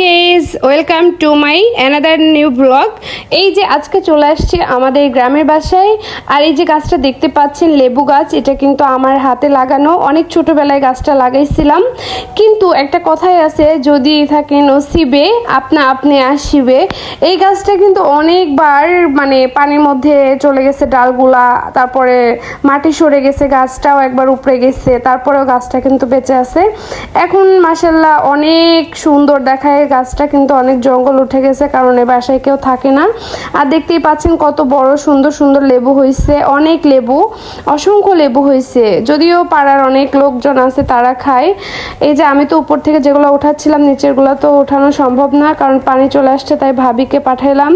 guys welcome to my another new blog এই যে আজকে চলে আসছে আমাদের গ্রামের বাসায়, আর এই যে গাছটা দেখতে পাচ্ছেন, লেবু গাছ, এটা কিন্তু আমার হাতে লাগানো। অনেক ছোটোবেলায় গাছটা লাগাইছিলাম। কিন্তু একটা কথাই আছে, যদি থাকে নসিবে, আপনা আপনি আসিবে। এই গাছটা কিন্তু অনেকবার মানে পানির মধ্যে চলে গেছে ডালগুলা, তারপরে মাটি সরে গেছে, গাছটাও একবার উপড়ে গেছে, তারপরেও গাছটা কিন্তু বেঁচে আছে। এখন মাসাল্লাহ অনেক সুন্দর দেখায়, গাছটা কিন্তু অনেক জঙ্গল উঠে গেছে, কারণ এ বাসায় কেউ থাকে না। আর দেখতেই পাচ্ছেন কত বড় সুন্দর সুন্দর লেবু হয়েছে অনেক লেবু, অসংখ্য লেবু হয়েছে যদিও পাড়ার অনেক লোকজন আছে তারা খায়। এই যে আমি তো উপর থেকে যেগুলো উঠাচ্ছিলাম নিচেরগুলো তো ওঠানো সম্ভব না, কারণ পানি চলে আসছে, তাই ভাবিকে পাঠাইলাম।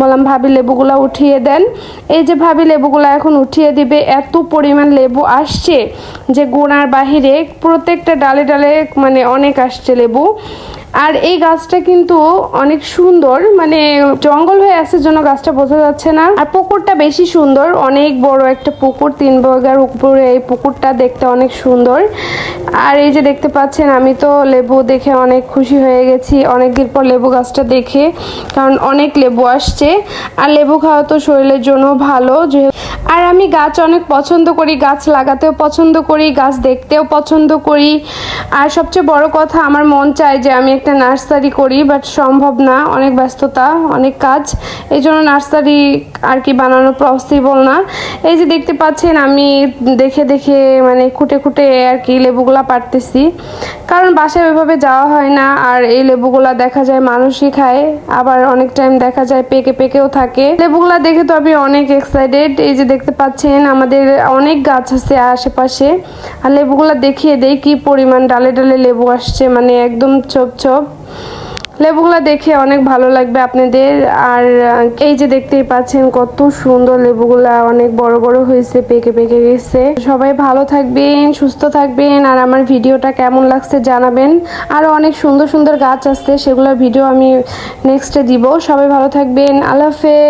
বললাম, ভাবি, লেবুগুলো উঠিয়ে দেন। এই যে ভাবি, লেবুগুলো এখন উঠিয়ে দিবে, এত পরিমাণ লেবু আসছে যে গোড়ার বাহিরে প্রত্যেকটা ডালে ডালে মানে অনেক আসছে লেবু। আর এই গাছটা কিন্তু অনেক সুন্দর মানে জঙ্গল হয়ে আছে জন্য গাছটা, বোঝা যাচ্ছে না। আর পুকুরটা বেশি সুন্দর, অনেক বড় একটা পুকুর, তিন বগার উপরে এই পুকুরটা দেখতে অনেক সুন্দর। আর এই যে দেখতে পাচ্ছেন, আমি তো লেবু দেখে অনেক খুশি হয়ে গেছি অনেক দিন পর লেবু গাছটা দেখে, কারণ অনেক লেবু আসছে। আর লেবু খাওয়া তো শরীরের জন্য ভালো যে আর আমি গাছ অনেক পছন্দ করি, গাছ লাগাতেও পছন্দ করি, গাছ দেখতেও পছন্দ করি। আর সবচেয়ে বড় কথা, আমার মন চায় যে আমি একটা নার্সারি করি, বাট সম্ভব না, অনেক ব্যস্ততা, অনেক কাজ। এই জন্য নার্সারি আর কি বানানো পসিবল না। এই যে দেখতে পাচ্ছেন, আমি দেখে দেখে মানে খুঁটে খুঁটে আর কি লেবুগুলা পারতেছি কারণ বাসায় ওইভাবে যাওয়া হয় না, আর এই লেবুগুলা দেখা যায় মানুষই খায়, আবার অনেক টাইম দেখা যায় পেকে পেকেও থাকে। লেবুগুলা দেখে তো আমি অনেক এক্সাইটেড এই যে দেখতে পাচ্ছেন, আমাদের অনেক গাছ আছে আশেপাশে। আর লেবুগুলা দেখিয়ে দেই কি পরিমাণ ডালে ডালে লেবু আসছে মানে একদম চোপ চোপ। লেবুগুলা দেখে অনেক ভালো লাগবে আপনাদের। আর এই যে দেখতেই পাচ্ছেন কত সুন্দর লেবুগুলা, অনেক বড় বড় হয়েছে, পেকে পেকে গেছে। সবাই ভালো থাকবেন, সুস্থ থাকবেন, আর আমার ভিডিওটা কেমন লাগছে জানাবেন। আরও অনেক সুন্দর সুন্দর গাছ আছে, সেগুলোর ভিডিও আমি নেক্সটে দিব। সবাই ভালো থাকবেন, আল্লাহ হাফেজ।